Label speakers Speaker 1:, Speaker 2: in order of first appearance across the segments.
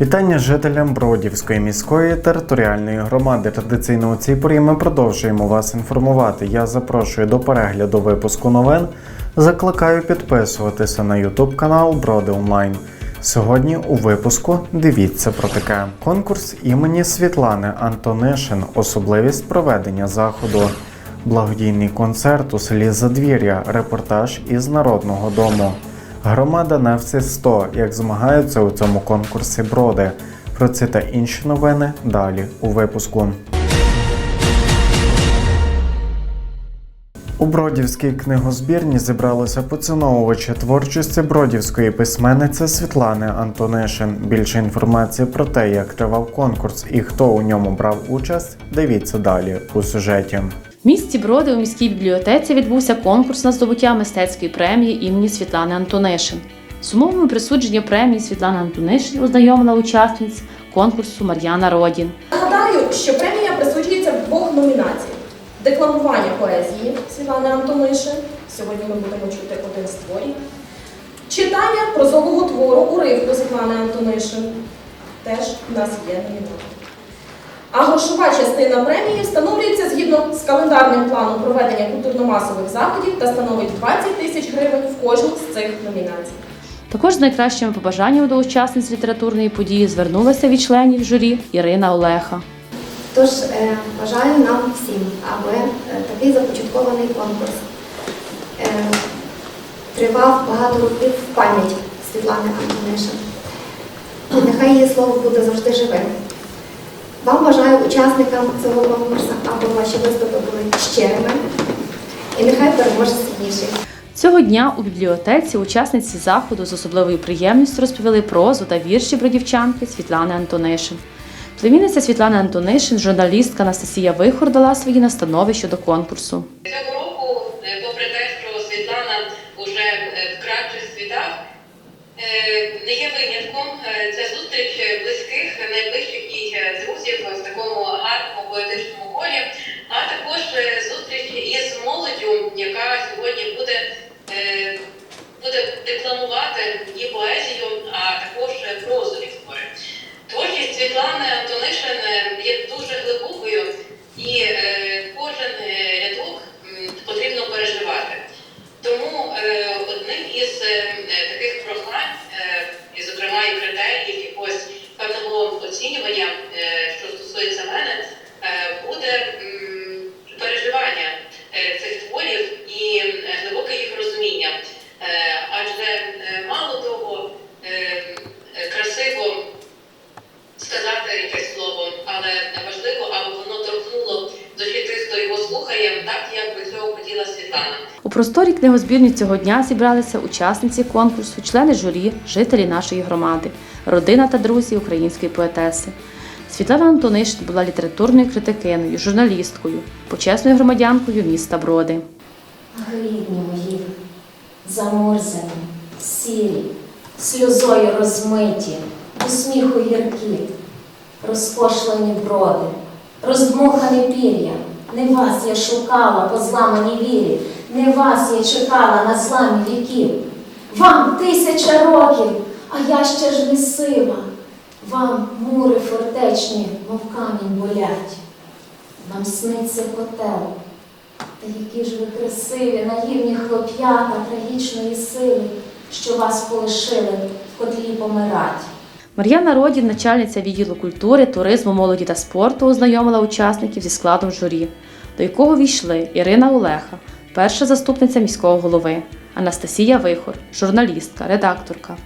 Speaker 1: Вітання жителям Бродівської міської територіальної громади. Традиційно у цій порі ми продовжуємо вас інформувати. Я запрошую до перегляду випуску новин. Закликаю підписуватися на YouTube канал Броди Онлайн. Сьогодні у випуску дивіться про таке: конкурс імені Світлани Антонишин, особливість проведення заходу, благодійний концерт у селі Задвір'я, репортаж із Народного дому. Громада на всі 100, як змагаються у цьому конкурсі броди. Про ці та інші новини далі у випуску. У Бродівській книгозбірні зібралися поціновувачі творчості бродівської письменниці Світлани Антонишин. Більше інформації про те, як тривав конкурс і хто у ньому брав участь, дивіться далі у сюжеті.
Speaker 2: В місті Броди у міській бібліотеці відбувся конкурс на здобуття мистецької премії імені Світлани Антонишин. З умовами присудження премії Світлани Антонишин ознайомила учасниць конкурсу Мар'яна Родін.
Speaker 3: Нагадаю, що премія присуджується в двох номінаціях: декламування поезії Світлани Антонишин. Сьогодні ми будемо чути один з творів. Читання прозового твору уривку Світлани Антонишин. Теж в нас є номінація. А грошова частина премії встановлюється згідно з календарним планом проведення культурно-масових заходів та становить 20 тисяч гривень в кожній з цих номінацій.
Speaker 2: Також з найкращими побажаннями до учасниць літературної події звернулася від членів журі Ірина Олеха.
Speaker 4: Тож е, бажаю нам всім, аби е, такий започаткований конкурс е, тривав багато років в пам'ять Світлани Антонишин. Нехай її слово буде завжди живим. Вам бажаю учасникам цього конкурсу, аби ваші виступи були щирими. І нехай переможе сильніший.
Speaker 2: Цього дня у бібліотеці учасниці заходу з особливою приємністю розповіли прозу та вірші бродівчанки Світлани Антонишин. Племінниця Світлани Антонишин, журналістка Анастасія Вихор дала свої настанови щодо конкурсу.
Speaker 5: Цього року, е, попри те, що Світлана вже е, в кращих світах, е, не є винятком. Е, Це зустріч близьких, найближчих їй е, друзів в такому гарному поетичному колі, а також е, зустріч із молоддю, яка сьогодні буде, е, буде декламувати її поезію, а також е, прозові твори. Творчість Світлани Антонишин е, є дуже глибокою, і е, кожен е, рядок м, потрібно переживати. Тому е, одним із е, таких прохань, е, і, зокрема, і критеріїв якогось певного оцінювання, е, що стосується мене, е, буде м, переживання е, цих творів і е, глибоке їх розуміння. Е, адже е, мало того, е, е, красиво сказати якесь слово, але важливо, аби воно торкнуло душі тих, хто його слухає, так як би цього хотіла Світлана.
Speaker 2: У просторі книгозбірні цього дня зібралися учасниці конкурсу, члени журі, жителі нашої громади, родина та друзі української поетеси. Світлана Антонишин була літературною критикиною, журналісткою, почесною громадянкою міста Броди.
Speaker 6: Грідні мої, замурзані, сірі, сльозою розмиті, до сміху гіркі, розкошлені броди, роздмухане пір'я. Не вас я шукала по зламаній вірі, не вас я чекала на зламі віків. Вам тисяча років, а я ще ж не сива. Вам мури фортечні, мов камінь болять. Вам сниться котел, та які ж ви красиві, наївні хлоп'ята трагічної сили, що вас полишили в котлі помирать.
Speaker 2: Мар'яна Родін, начальниця відділу культури, туризму, молоді та спорту, ознайомила учасників зі складом журі, до якого війшли Ірина Олеха, перша заступниця міського голови, Анастасія Вихор, журналістка, редакторка,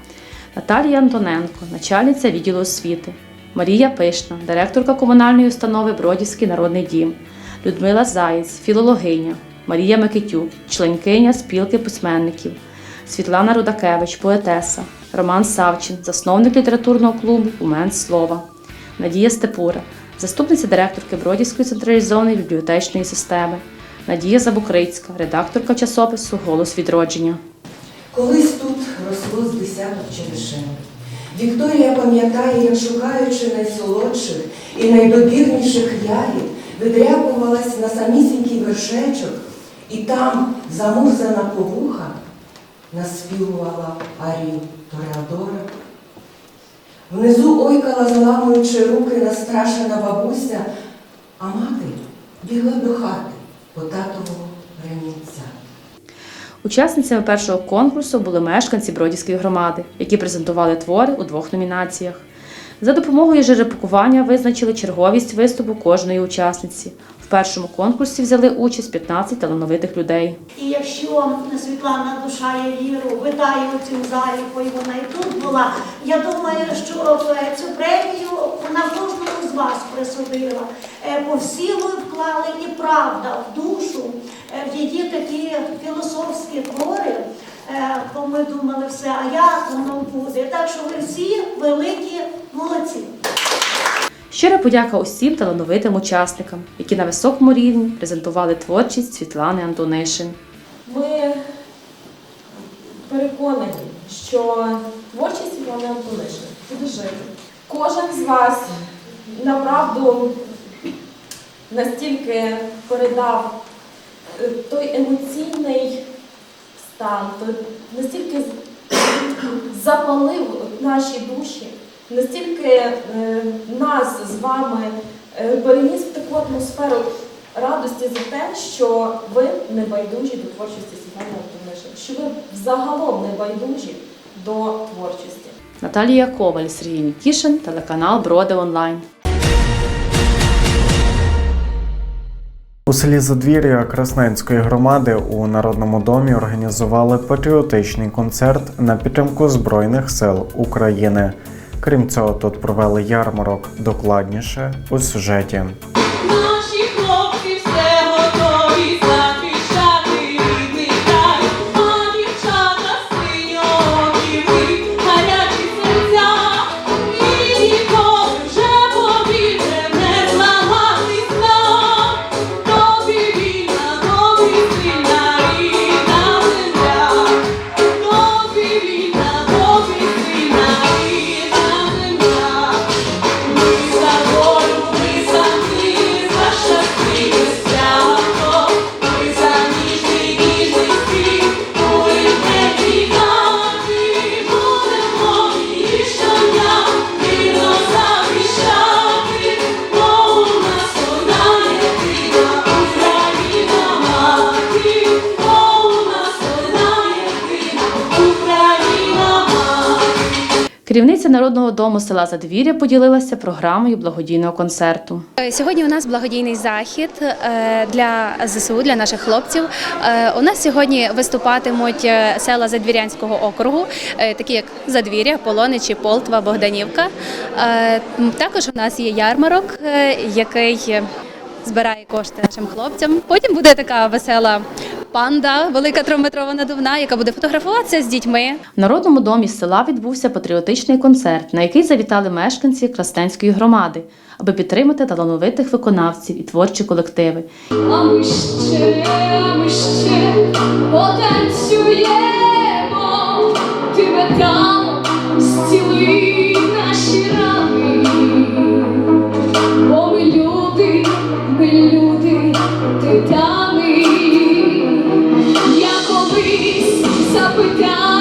Speaker 2: Наталія Антоненко, начальниця відділу освіти, Марія Пишна, директорка комунальної установи Бродівський народний дім, Людмила Заєць, філологиня, Марія Микитюк, членкиня спілки письменників, Світлана Рудакевич, поетеса, Роман Савчин, засновник літературного клубу Умен слова, Надія Степура, заступниця директорки Бродівської централізованої бібліотечної системи, Надія Забукрицька, редакторка часопису Голос відродження.
Speaker 7: Колись тут росло з десяток черешень. Вікторія пам'ятає, як шукаючи найсолодших і найдобірніших ягід, видряпувалась на самісінький вершечок, і там, замурзана повуха, наспівувала арію Тореадора. Внизу ойкала, заламуючи руки настрашена бабуся, а мати бігла до хати по ремінця.
Speaker 2: Учасницями першого конкурсу були мешканці Бродівської громади, які презентували твори у двох номінаціях. За допомогою жеребкування визначили черговість виступу кожної учасниці. В першому конкурсі взяли участь 15 талановитих людей.
Speaker 8: І якщо Світлана душа є віру, витає у цьому залі, бо й вона і тут була, я думаю, що е, цю премію вона вас присудила. Е, Бо всі ви вклали і правда в душу, е, в її такі філософські твори. Е, Бо ми думали все, а як воно буде. Так що ви всі великі молодці.
Speaker 2: Щира подяка усім талановитим учасникам, які на високому рівні презентували творчість Світлани Антонишин.
Speaker 3: Ми переконані, що творчість Світлани Антонишин буде жити. Кожен з вас направду настільки передав е, той емоційний стан, настільки запалив наші душі, настільки е, нас з вами е, переніс в таку атмосферу радості за те, що ви не байдужі до творчості Світлани Антонишин, що ви взагалом не байдужі до творчості.
Speaker 2: Наталія Коваль, Сергій Нікішин, телеканал Броди Онлайн.
Speaker 1: У селі Задвір'я Красненської громади у Народному домі організували патріотичний концерт на підтримку Збройних сил України. Крім цього, тут провели ярмарок докладніше у сюжеті.
Speaker 2: Дому села Задвір'я поділилася програмою благодійного концерту.
Speaker 9: Е, Сьогодні у нас благодійний захід е, для ЗСУ, для наших хлопців. Е, У нас сьогодні виступатимуть села Задвірянського округу, такі як Задвір'я, Полоничі, Полтва, Богданівка. Також у нас є ярмарок, який збирає кошти нашим хлопцям. Потім буде така весела панда, велика трьохметрова надувна, яка буде фотографуватися з дітьми.
Speaker 2: В Народному домі села відбувся патріотичний концерт, на який завітали мешканці Крастенської громади, аби підтримати талановитих виконавців і творчі колективи.
Speaker 10: А ми ще, а ми ще потанцюємо, ти там
Speaker 2: колись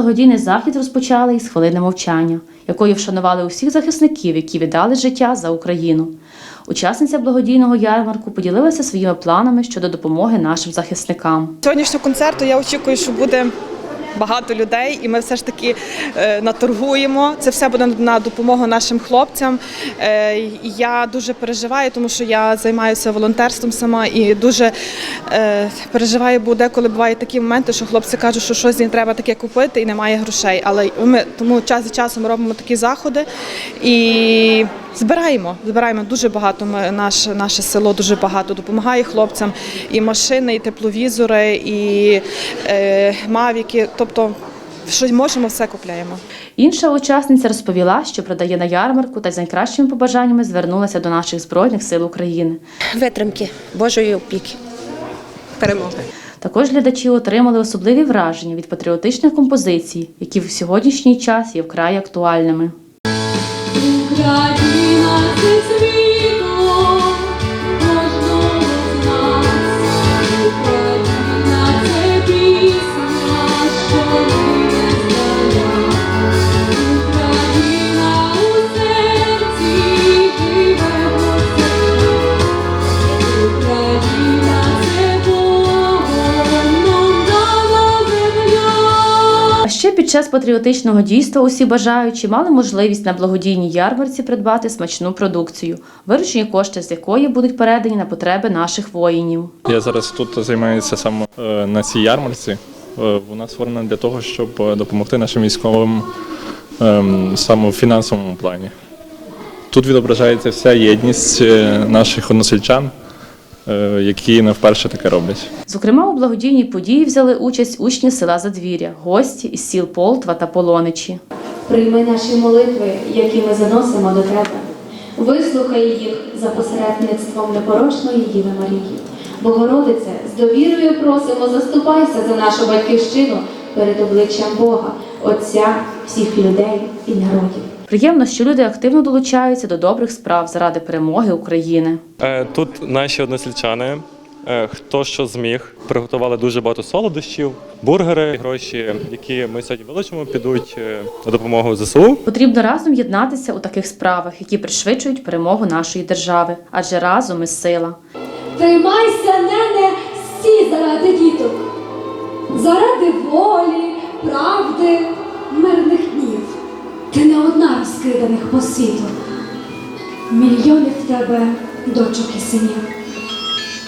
Speaker 2: благодійний захід розпочали із хвилини мовчання, якою вшанували усіх захисників, які віддали життя за Україну. Учасниця благодійного ярмарку поділилася своїми планами щодо допомоги нашим захисникам.
Speaker 11: Сьогоднішнього концерту я очікую, що буде багато людей, і ми все ж таки е, наторгуємо. Це все буде на допомогу нашим хлопцям. Е, я дуже переживаю, тому що я займаюся волонтерством сама і дуже е, переживаю, бо деколи бувають такі моменти, що хлопці кажуть, що щось їм треба таке купити і немає грошей. Але ми тому час часу ми робимо такі заходи і збираємо. Збираємо дуже багато. Ми наше, наше село дуже багато допомагає хлопцям. І машини, і тепловізори, і е, мавіки. Тобто, що можемо, все купляємо.
Speaker 2: Інша учасниця розповіла, що продає на ярмарку та з найкращими побажаннями звернулася до наших збройних сил України.
Speaker 12: Витримки Божої опіки. Перемоги.
Speaker 2: Також глядачі отримали особливі враження від патріотичних композицій, які в сьогоднішній час є вкрай актуальними.
Speaker 10: Україна це світло
Speaker 2: час патріотичного дійства усі бажаючі мали можливість на благодійній ярмарці придбати смачну продукцію, виручені кошти з якої будуть передані на потреби наших воїнів.
Speaker 13: Я зараз тут займаюся саме е, на цій ярмарці. Е, Вона створена для того, щоб е, допомогти нашим військовим ем, саме в фінансовому плані. Тут відображається вся єдність наших односельчан, які не вперше таке роблять.
Speaker 2: Зокрема, у благодійній події взяли участь учні села Задвір'я, гості із сіл Полтва та Полоничі.
Speaker 6: Прийми наші молитви, які ми заносимо до тебе. Вислухай їх за посередництвом непорочної Діви Марії. Богородице, з довірою просимо, заступайся за нашу батьківщину перед обличчям Бога, Отця всіх людей і народів.
Speaker 2: Приємно, що люди активно долучаються до добрих справ заради перемоги України.
Speaker 14: Е, Тут наші односельчани, е, хто що зміг, приготували дуже багато солодощів, бургери, гроші, які ми сьогодні вилучимо, підуть е, на допомогу ЗСУ.
Speaker 2: Потрібно разом єднатися у таких справах, які пришвидшують перемогу нашої держави, адже разом ми сила.
Speaker 10: Тримайся, нене, всі заради діток, заради волі, правди, мирних. Ти не одна розкиданих по світу. Мільйони в тебе дочок і синів.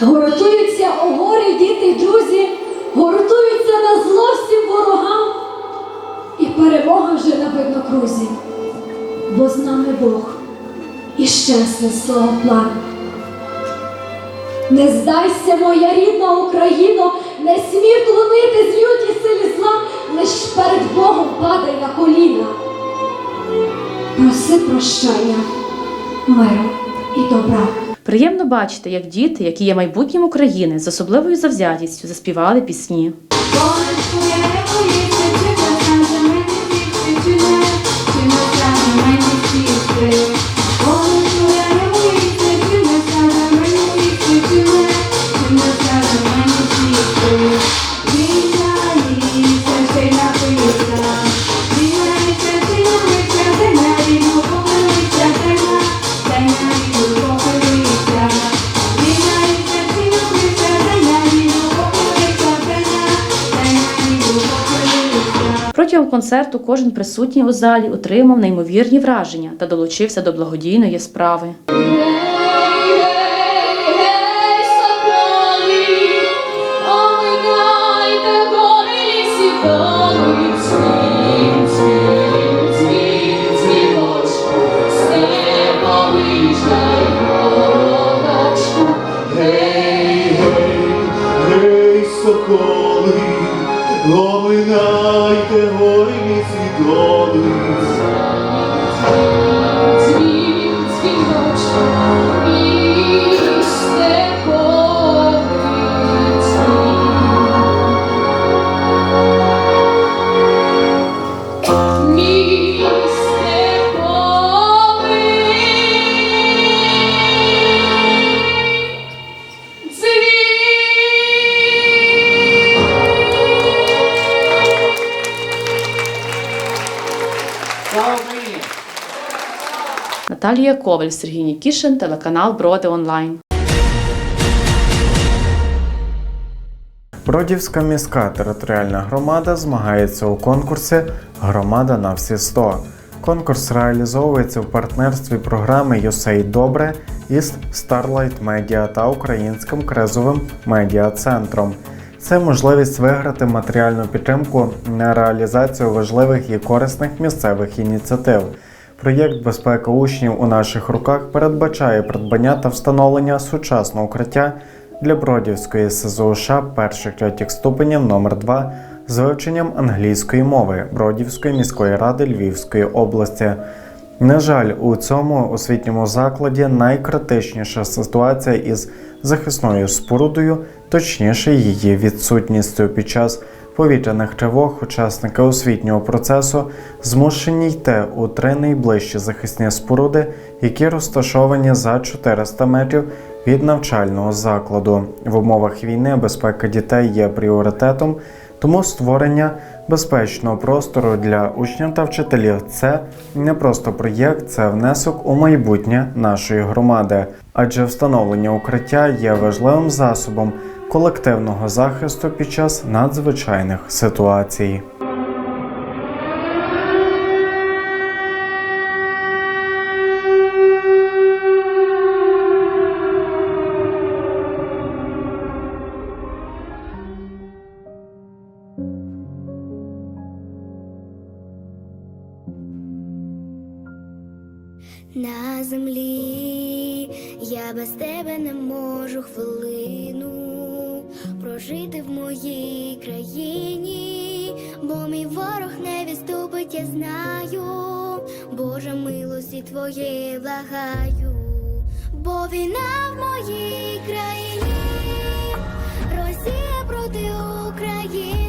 Speaker 10: Гуртуються о горі діти й друзі, гуртуються на зло всім ворогам. І перемога вже на виднокрузі, бо з нами Бог і щасне свого плану. Не здайся, моя рідна Україно, не смій клонити з люті силі зла, лиш перед Богом падай на коліна. Проси прощення, миру і добра.
Speaker 2: Приємно бачити, як діти, які є майбутнім України, з особливою завзятістю заспівали пісні. Протягом концерту кожен присутній у залі отримав неймовірні враження та долучився до благодійної справи. Наталія Коваль, Сергій Нікішин, телеканал Броди Онлайн.
Speaker 1: Бродівська міська територіальна громада змагається у конкурсі Громада на всі 100. Конкурс реалізовується в партнерстві програми «Юсей Добре із Starlight Media та Українським кризовим медіа центром. Це можливість виграти матеріальну підтримку на реалізацію важливих і корисних місцевих ініціатив. Проєкт Безпека учнів у наших руках передбачає придбання та встановлення сучасного укриття для Бродівської СЗУШ перших третіх ступенів номер 2 з вивченням англійської мови Бродівської міської ради Львівської області. На жаль, у цьому освітньому закладі найкритичніша ситуація із захисною спорудою, точніше її відсутністю під час повітряних тривог учасники освітнього процесу змушені йти у три найближчі захисні споруди, які розташовані за 400 метрів від навчального закладу. В умовах війни безпека дітей є пріоритетом, тому створення безпечного простору для учнів та вчителів це не просто проєкт, це внесок у майбутнє нашої громади, адже встановлення укриття є важливим засобом колективного захисту під час надзвичайних ситуацій.
Speaker 15: На землі я без тебе не можу хвилину прожити в моїй країні, бо мій ворог не відступить, я знаю, Боже милості твоєї благаю, бо війна в моїй країні, Росія проти України,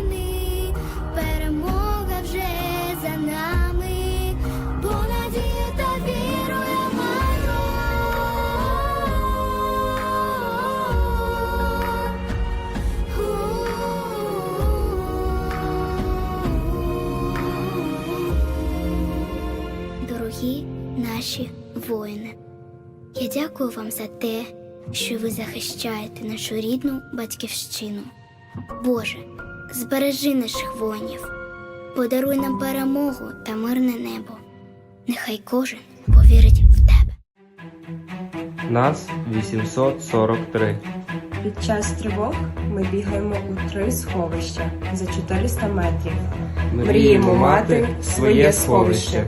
Speaker 15: дякую вам за те, що ви захищаєте нашу рідну батьківщину. Боже, збережи наших воїнів, подаруй нам перемогу та мирне небо. Нехай кожен повірить в тебе.
Speaker 16: Нас 843.
Speaker 17: Під час тривог ми бігаємо у три сховища за 400 метрів. Мріємо мати своє сховище.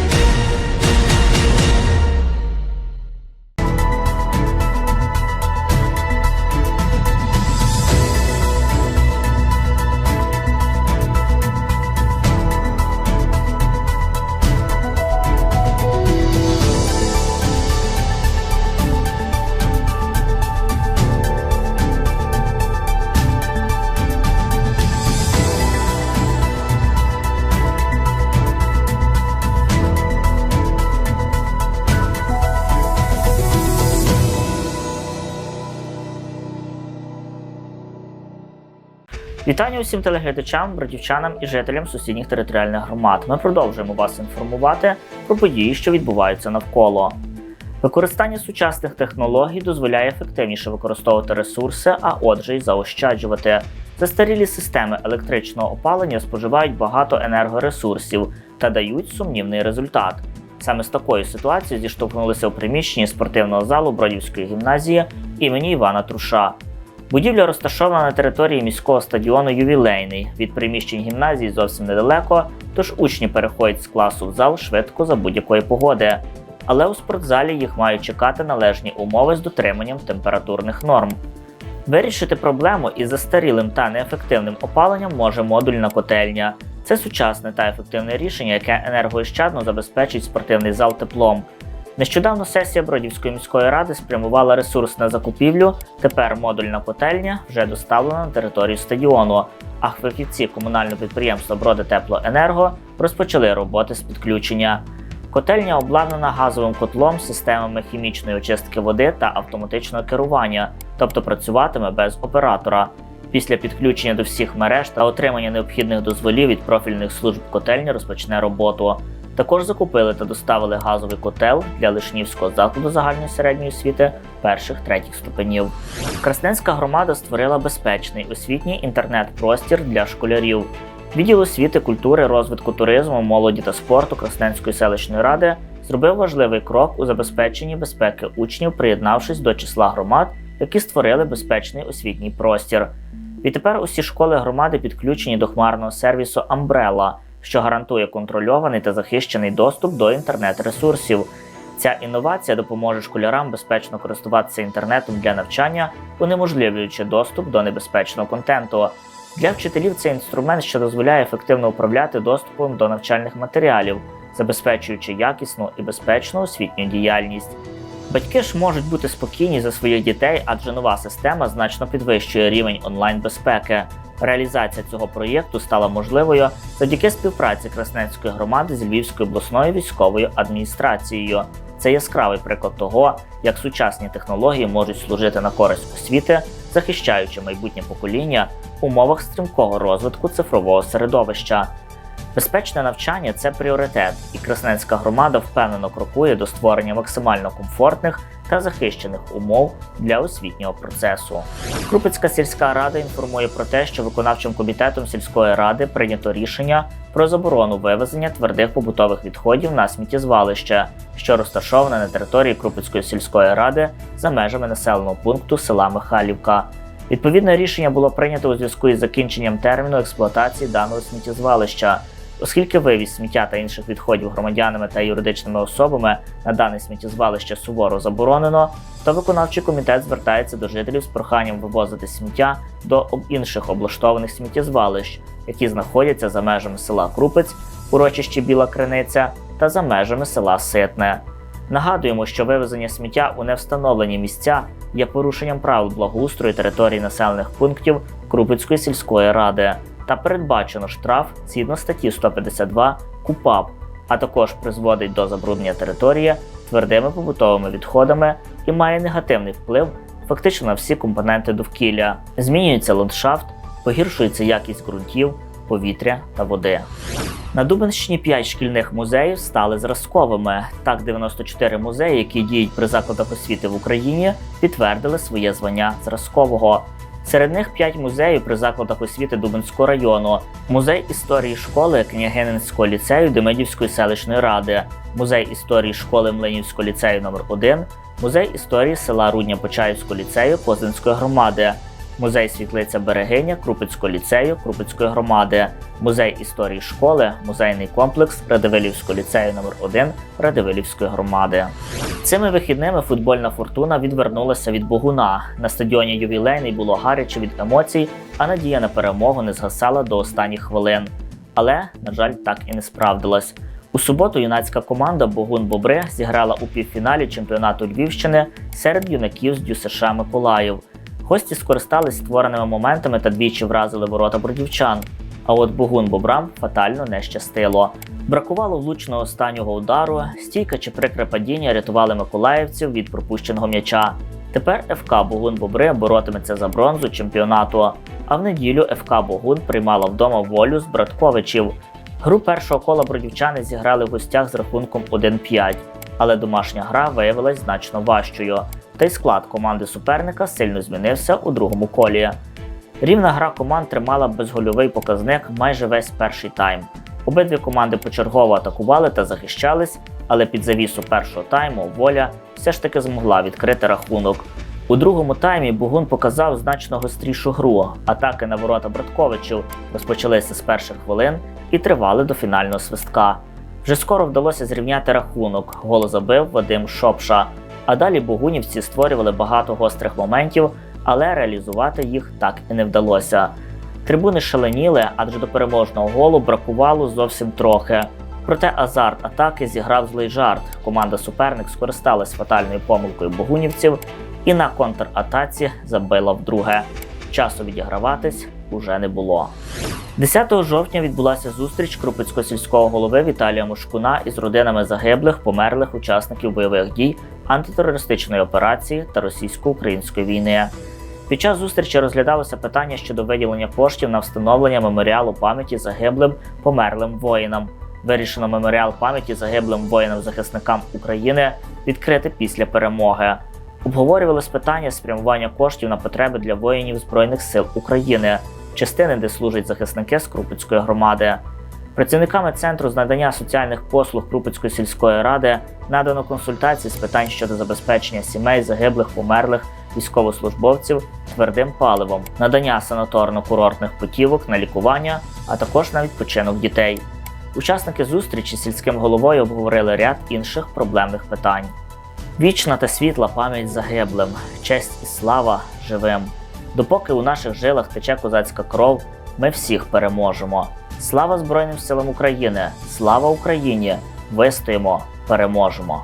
Speaker 18: Вітання усім телеглядачам, бродівчанам і жителям сусідніх територіальних громад. Ми продовжуємо вас інформувати про події, що відбуваються навколо. Використання сучасних технологій дозволяє ефективніше використовувати ресурси, а отже, й заощаджувати. Застарілі системи електричного опалення споживають багато енергоресурсів та дають сумнівний результат. Саме з такою ситуацією зіштовхнулися у приміщенні спортивного залу Бродівської гімназії імені Івана Труша. Будівля розташована на території міського стадіону Ювілейний. Від приміщень гімназії зовсім недалеко, тож учні переходять з класу в зал швидко за будь-якої погоди. Але у спортзалі їх мають чекати належні умови з дотриманням температурних норм. Вирішити проблему із застарілим та неефективним опаленням може модульна котельня. Це сучасне та ефективне рішення, яке енергоощадно забезпечить спортивний зал теплом. Нещодавно сесія Бродівської міської ради спрямувала ресурс на закупівлю. Тепер модульна котельня вже доставлена на територію стадіону. А фахівці комунального підприємства Бродитеплоенерго розпочали роботи з підключення. Котельня обладнана газовим котлом, системами хімічної очистки води та автоматичного керування, тобто працюватиме без оператора. Після підключення до всіх мереж та отримання необхідних дозволів від профільних служб котельня розпочне роботу. Також закупили та доставили газовий котел для Лишнівського закладу загальної середньої освіти перших третіх ступенів. Красненська громада створила безпечний освітній інтернет-простір для школярів. Відділ освіти, культури, розвитку туризму, молоді та спорту Красненської селищної ради зробив важливий крок у забезпеченні безпеки учнів, приєднавшись до числа громад, які створили безпечний освітній простір. Відтепер усі школи громади підключені до хмарного сервісу Umbrella, що гарантує контрольований та захищений доступ до інтернет-ресурсів. Ця інновація допоможе школярам безпечно користуватися інтернетом для навчання, унеможливлюючи доступ до небезпечного контенту. Для вчителів це інструмент, що дозволяє ефективно управляти доступом до навчальних матеріалів, забезпечуючи якісну і безпечну освітню діяльність. Батьки ж можуть бути спокійні за своїх дітей, адже нова система значно підвищує рівень онлайн-безпеки. Реалізація цього проєкту стала можливою завдяки співпраці Красненської громади з Львівською обласною військовою адміністрацією. Це яскравий приклад того, як сучасні технології можуть служити на користь освіти, захищаючи майбутнє покоління в умовах стрімкого розвитку цифрового середовища. Безпечне навчання це пріоритет, і Красненська громада впевнено крокує до створення максимально комфортних та захищених умов для освітнього процесу. Крупицька сільська рада інформує про те, що виконавчим комітетом сільської ради прийнято рішення про заборону вивезення твердих побутових відходів на сміттєзвалище, що розташоване на території Крупицької сільської ради за межами населеного пункту села Михайлівка. Відповідне рішення було прийнято у зв'язку із закінченням терміну експлуатації даного сміттєзвалища. Оскільки вивіз сміття та інших відходів громадянами та юридичними особами на дане сміттєзвалище суворо заборонено, то виконавчий комітет звертається до жителів з проханням вивозити сміття до інших облаштованих сміттєзвалищ, які знаходяться за межами села Крупець, урочище Біла Криниця та за межами села Ситне. Нагадуємо, що вивезення сміття у невстановлені місця є порушенням правил благоустрою території населених пунктів Крупицької сільської ради та передбачено штраф згідно статті 152 КУПАП, а також призводить до забруднення території твердими побутовими відходами і має негативний вплив фактично на всі компоненти довкілля. Змінюється ландшафт, погіршується якість ґрунтів, повітря та води. На Дубенщині 5 шкільних музеїв стали зразковими. Так, 94 музеї, які діють при закладах освіти в Україні, підтвердили своє звання зразкового. Серед них 5 музеїв при закладах освіти Дубинського району, музей історії школи Княгининського ліцею Демидівської селищної ради, музей історії школи Млинівського ліцею номер 1 музей історії села Рудня Почаївського ліцею Козинської громади, музей світлиця Берегиня Крупицького ліцею Крупицької громади, музей історії школи, музейний комплекс Радивилівського ліцею номер 1 Радивилівської громади. Цими вихідними футбольна фортуна відвернулася від Богуна. На стадіоні ювілейний було гаряче від емоцій, а надія на перемогу не згасала до останніх хвилин. Але, на жаль, так і не справдилась. У суботу юнацька команда Богун Бобри зіграла у півфіналі чемпіонату Львівщини серед юнаків з ДЮСШ Миколаїв. Гості скористались створеними моментами та двічі вразили ворота бродівчан. А от Богун Бобрам фатально не щастило. Бракувало влучного останнього удару, стійка чи прикре падіння рятували миколаївців від пропущеного м'яча. Тепер ФК Богун Бобри боротиметься за бронзу чемпіонату. А в неділю ФК Богун приймала вдома волю з Братковичів. Гру першого кола бродівчани зіграли в гостях з рахунком 1-5, але домашня гра виявилась значно важчою. Та й склад команди суперника сильно змінився у другому колі. Рівна гра команд тримала безгольовий показник майже весь перший тайм. Обидві команди почергово атакували та захищались, але під завісу першого тайму воля все ж таки змогла відкрити рахунок. У другому таймі Бугун показав значно гострішу гру. Атаки на ворота Братковичів розпочалися з перших хвилин і тривали до фінального свистка. Вже скоро вдалося зрівняти рахунок. Гол забив Вадим Шопша. А далі богунівці створювали багато гострих моментів, але реалізувати їх так і не вдалося. Трибуни шаленіли, адже до переможного голу бракувало зовсім трохи. Проте азарт атаки зіграв злий жарт. Команда суперник скористалась фатальною помилкою богунівців і на контратаці забила вдруге. Часу відіграватись уже не було. 10 жовтня відбулася зустріч Крупицького сільського голови Віталія Мушкуна із родинами загиблих, померлих учасників бойових дій антитерористичної операції та російсько-української війни. Під час зустрічі розглядалося питання щодо виділення коштів на встановлення меморіалу пам'яті загиблим померлим воїнам. Вирішено меморіал пам'яті загиблим воїнам-захисникам України відкрити після перемоги. Обговорювалось питання спрямування коштів на потреби для воїнів Збройних сил України, частини, де служать захисники з Крупицької громади. Працівниками центру з надання соціальних послуг Крупицької сільської ради надано консультації з питань щодо забезпечення сімей загиблих, померлих військовослужбовців твердим паливом, надання санаторно-курортних путівок на лікування, а також на відпочинок дітей. Учасники зустрічі з сільським головою обговорили ряд інших проблемних питань. Вічна та світла пам'ять загиблим, честь і слава живим. Допоки у наших жилах тече козацька кров, ми всіх переможемо. Слава Збройним силам України! Слава Україні! Вистоїмо, переможемо!